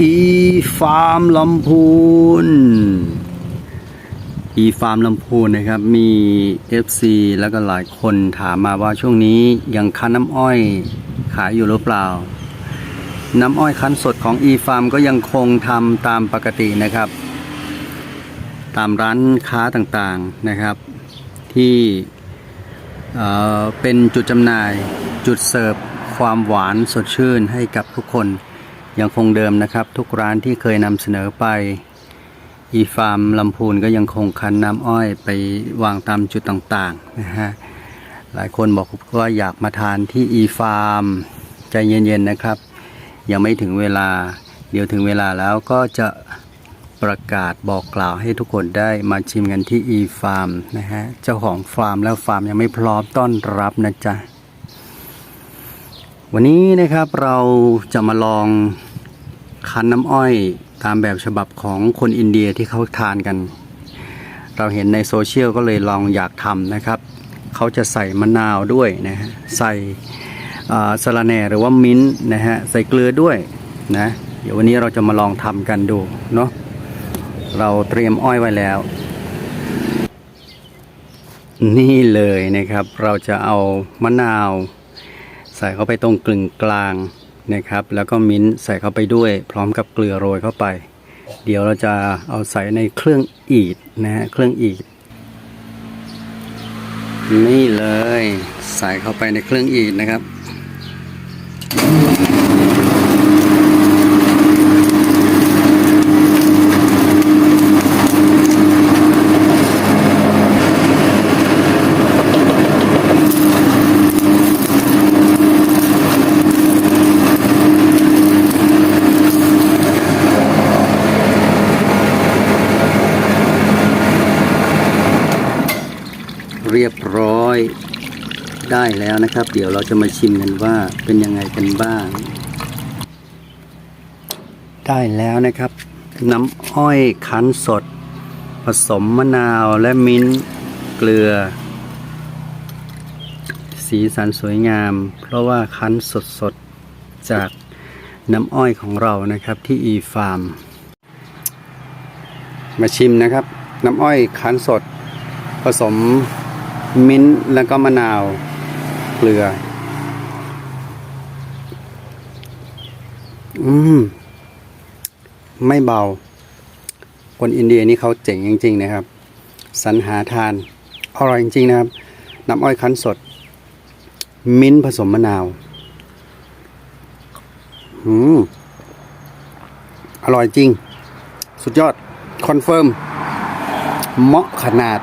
อีฟาร์มลำพูน อีฟาร์มลำพูนนะครับมี FC แล้วก็หลายคนถามมาว่าช่วงนี้ยังคั้นน้ำอ้อยขายอยู่หรือเปล่า น้ำอ้อยคั้นสดของ e ฟาร์มก็ยังคงทำตามปกตินะครับ ตามร้านค้าต่างๆนะครับ ที่เอ่อเป็นจุดจำหน่ายจุดเสิร์ฟความหวานสดชื่นให้กับทุกคน ยังคงเดิมนะครับ ทุกร้านที่เคยนำเสนอไป อีฟาร์มลำพูนก็ยังคงคันน้ำอ้อยไปวางตามจุดต่างๆนะฮะหลายคนบอกว่าอยากมาทานที่อีฟาร์มใจเย็นๆนะครับ ยังไม่ถึงเวลา เดี๋ยวถึงเวลาแล้วก็จะประกาศบอกกล่าวให้ทุกคนได้มาชิมกันที่อีฟาร์มนะฮะเจ้าของฟาร์มแล้วฟาร์มยังไม่พร้อมต้อนรับนะจ๊ะวันนี้นะครับเราจะมาลอง คั้นน้ำอ้อยตามแบบฉบับของคนอินเดียที่เขาทานกัน เราเห็นในโซเชียลก็เลยลองอยากทำนะครับ เขาจะใส่มะนาวด้วยนะฮะใส่อ่าสะระแหน่หรือว่ามิ้นท์นะฮะใส่เกลือด้วยนะเดี๋ยววันนี้เราจะมาลองทำกันดูเนาะเราเตรียมอ้อยไว้แล้ว นี่เลยนะครับ เราจะเอามะนาว ใส่เข้าไปตรงกลึงกลาง นะครับ แล้วก็มิ้นท์ใส่เข้าไปด้วย พร้อมกับเกลือโรยเข้าไป เดี๋ยวเราจะเอาใส่ในเครื่องอีดนะฮะเครื่องอีด นี่เลย ใส่เข้าไปในเครื่องอีดนะครับ เรียบร้อยได้แล้วนะครับ เดี๋ยวเราจะมาชิมกันว่าเป็นยังไงกันบ้าง ได้แล้วนะครับ น้ำอ้อยคั้นสด ผสมมะนาวและมิ้นท์เกลือ สีสันสวยงาม เพราะว่าคั้นสดๆจากน้ำอ้อยของเรานะครับที่อีฟาร์ม มาชิมนะครับ น้ำอ้อยคั้นสดผสม มิ้นท์แล้วก็มะนาว เกลือ อืม ไม่เบา คนอินเดียนี่เขาเจ๋งจริง ๆ นะครับ สรรหาทาน อร่อยจริง ๆ นะครับ น้ำอ้อยคั้นสด มิ้นท์ผสมมะนาว อืม อร่อยจริง สุดยอด คอนเฟิร์ม เหมาะขนาด